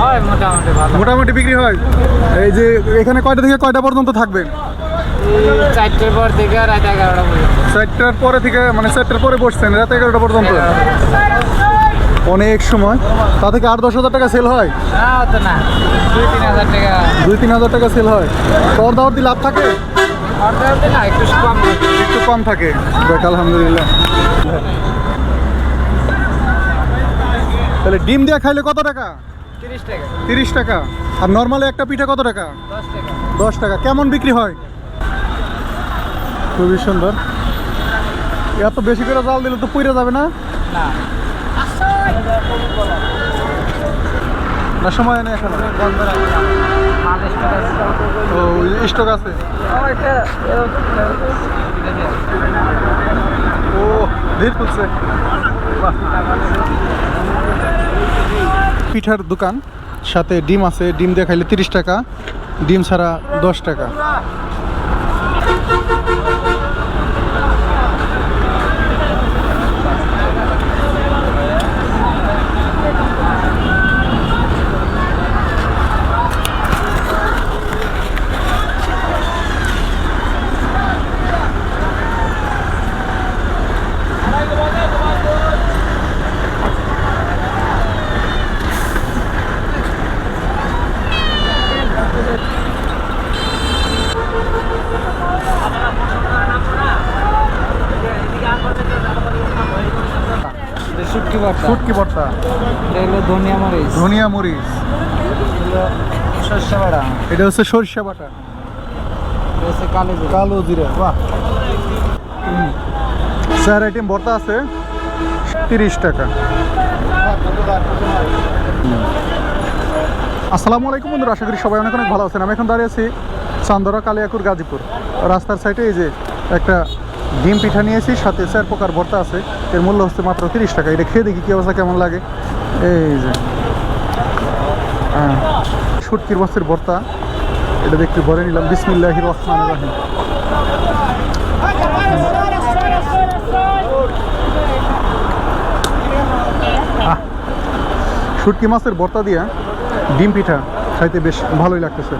হয় মোটামুটি ভালো। মোটামুটি বিক্রি হয়? এই যে এখানে কয়টা থেকে কয়টা পর্যন্ত থাকবেন এই চারটের পর থেকে রাত এগারোটা পর্যন্ত। চারটার পরে থেকে মানে চারটার পরে বসছেন রাত এগারোটা পর্যন্ত? অনেক সময়। তা থেকে আট দশ হাজার টাকা সেল হয়? না দুই তিন হাজার টাকা। দুই তিন হাজার টাকা সেল হয়। দর দাওয়ার লাভ থাকে? না একটু কম। একটু কম থাকে। দেখ আলহামদুলিল্লাহ। তাহলে ডিম দিয়ে খাইলে কত টাকা? তিরিশ টাকা। আর নর্মালি একটা পিঠা কত টাকা? দশ টাকা। কেমন বিক্রি হয়? খুবই সুন্দর। এত বেশি করে জাল দিলে তো পুড়ে যাবে না? না। সময় নেই এখন। ও স্টক আছে। ও তুলছে। বাহ। পিঠার দোকান সাথে ডিম আছে ডিম দেখাইলে খাইলে তিরিশ টাকা ডিম ছাড়া দশ টাকা শুটকি ভর্তা এটা হলো ধনিয়া মরিচ। ধনিয়া মরিচ। বাড়া এটা হচ্ছে সরিষা বাটা। এটা হচ্ছে কালো জিরা। কালো জিরা বাহ। স্যার আইটেম ভর্তা আছে? তিরিশ টাকা। আসসালামু আলাইকুম বন্ধুরা আশা করি সবাই অনেক অনেক ভালো আছেন। আমি এখন দাঁড়িয়ে আছি চান্দরা কালিয়াকুর গাজীপুর। রাস্তার সাইডে এই যে একটা ডিম পিঠা নিয়েছি, সাথে চার প্রকার ভর্তা আছে। এর মূল্য হচ্ছে মাত্র তিরিশ টাকা। এটা খেয়ে দেখি কী অবস্থা, কেমন লাগে? এই যে। হ্যাঁ। শুটকির মাছের ভর্তা। এটা দেখতে ভরে নিলাম। বিসমিল্লাহির রহমান রাহিম। শুটকি মাছের ভর্তা দিয়া ডিম পিঠা খাইতে বেশ ভালোই লাগতেছে।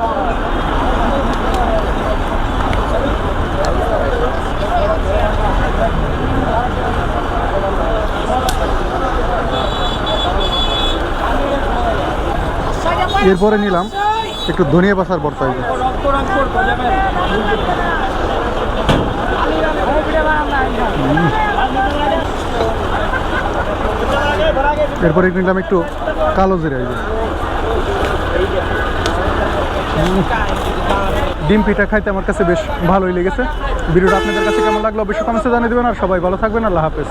এরপরে নিলাম একটু ধনিয়া পাতার ভর্তা। এরপরে নিলাম একটু কালো জিরা ডিম পিঠা খাইতে আমার কাছে বেশ ভালোই লেগেছে। ভিডিওটা আপনাদের কাছে কেমন লাগল অবশ্যই কমেন্টে জানিয়ে দেবেন আর সবাই ভালো থাকবেন। আল্লাহ হাফেজ।